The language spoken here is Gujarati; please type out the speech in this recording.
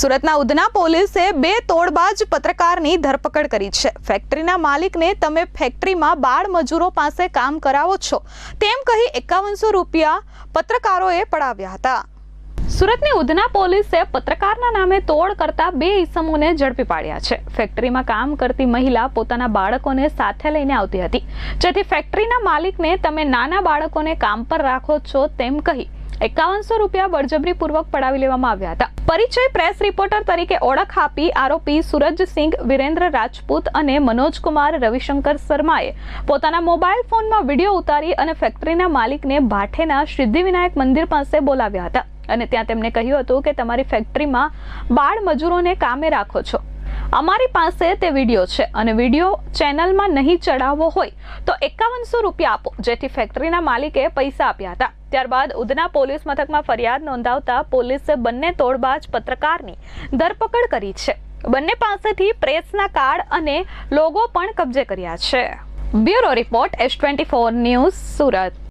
સુરતના ઉધના પોલીસે બે તોડબાજ પત્રકારની ધરપકડ કરી છે. ફેક્ટરીના માલિકને તમે ફેક્ટરીમાં બાળ મજૂરો પાસે કામ કરાવો છો તેમ કહી એકાવનસો રૂપિયા પત્રકારોએ પડાવ્યા હતા. સુરતની ઉધના પોલીસે પત્રકારના નામે તોડ કરતા બે ઈસમોને ઝડપી પાડ્યા છે. ફેક્ટરીમાં કામ કરતી મહિલા પોતાના બાળકોને સાથે લઈને આવતી હતી. જેથી ફેક્ટરીના માલિકને તમે નાના બાળકોને કામ પર રાખો છો તેમ કહી એકાવનસો રૂપિયા બળજબરીપૂર્વક પડાવી લેવામાં આવ્યા હતા. પરિચય પ્રેસ રિપોર્ટર તરીકે ઓળખ આપી આરોપી સુરજસિંહ વિરેન્દ્ર રાજપૂત અને મનોજકુમાર રવિશંકર શર્માએ પોતાના મોબાઈલ ફોનમાં વીડિયો ઉતારી અને ફેક્ટરીના માલિકને ભાઠેના સિદ્ધિવિનાયક મંદિર પાસે બોલાવ્યા હતા. અને ત્યાં તેમણે કહ્યું હતું કે તમારી ફેક્ટરીમાં બાળ મજૂરોને કામે રાખો છો. અમારી પાસે તે વીડિયો છે અને વીડિયો ચેનલમાં નહીં ચડાવવો હોય તો એકાવનસો રૂપિયા આપો, જેથી ફેક્ટરીના માલિકે પૈસા આપ્યા હતા. ત્યારબાદ ઉધના પોલીસ મથકમાં ફરિયાદ નોંધાવતા પોલીસે બંને તોડબાજ પત્રકારની ધરપકડ કરી છે. બંને પાસેથી પ્રેસના કાર્ડ અને લોગો પણ કબજે કર્યા છે. Bureau report, S twenty four news, Surat.